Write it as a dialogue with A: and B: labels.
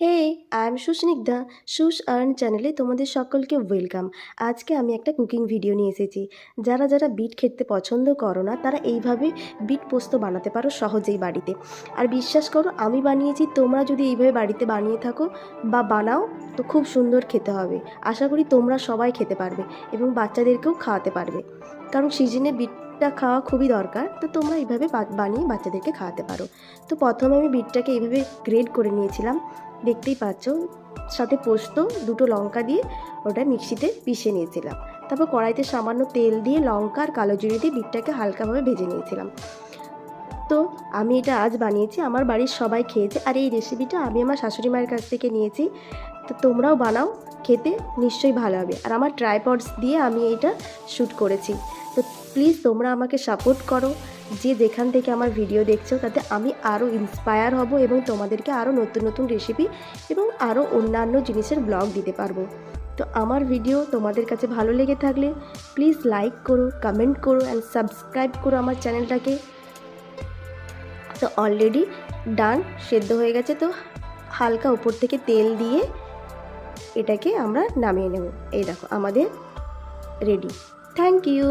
A: Hey I am Susnigdha সুস আর্ন চ্যানেলে তোমাদের সকলকে ওয়েলকাম আজকে আমি একটা কুকিং ভিডিও নিয়ে এসেছি। যারা যারা বিট খেতে পছন্দ করো না, তারা এইভাবে বিট পোস্ত বানাতে পারো সহজেই বাড়িতে। আর বিশ্বাস করো, আমি বানিয়েছি, তোমরা যদি এইভাবে বাড়িতে বানিয়ে থাকো বা বানাও, তো খুব সুন্দর খেতে হবে। আশা করি তোমরা সবাই খেতে পারবে এবং বাচ্চাদেরকেও খাওয়াতে পারবে। কারণ সিজনে বিটটা খাওয়া খুবই দরকার। তো তোমরা এইভাবে বানিয়ে বাচ্চাদেরকে খাওয়াতে পারো। তো প্রথমে আমি বিটটাকে এইভাবে গ্রেড করে নিয়েছিলাম। দেখতেই পাচ্ছ, সাথে পোস্ত, দুটো লঙ্কা দিয়ে ওটা মিক্সিতে পিষে নিয়েছিলাম। তারপর কড়াইতে সামান্য তেল দিয়ে লঙ্কা আর কালো জিরে দিয়ে বিটটাকে হালকাভাবে ভেজে নিয়েছিলাম। তো আমি এটা আজ বানিয়েছি, আমার বাড়ির সবাই খেয়েছে। আর এই রেসিপিটা আমি আমার শাশুড়ি মায়ের কাছ থেকে নিয়েছি। তো তোমরাও বানাও, খেতে নিশ্চয়ই ভালো হবে। আর আমার ট্রাইপডস দিয়ে আমি এটা শ্যুট করেছি। তো প্লিজ তোমরা আমাকে সাপোর্ট করো। যে যেখান থেকে আমার ভিডিও দেখছ, তাতে আমি আরও ইন্সপায়ার হব এবং তোমাদেরকে আরও নতুন নতুন রেসিপি এবং আরও অন্যান্য জিনিসের ব্লগ দিতে পারব। তো আমার ভিডিও তোমাদের কাছে ভালো লেগে থাকলে প্লিজ লাইক করো কমেন্ট করো অ্যান্ড সাবস্ক্রাইব করো আমার চ্যানেলটাকে তো অলরেডি ডান সেদ্ধ হয়ে গেছে, তো হালকা উপর থেকে তেল দিয়ে এটাকে আমরা নামিয়ে নেব। এই দেখো, আমাদের রেডি থ্যাংক ইউ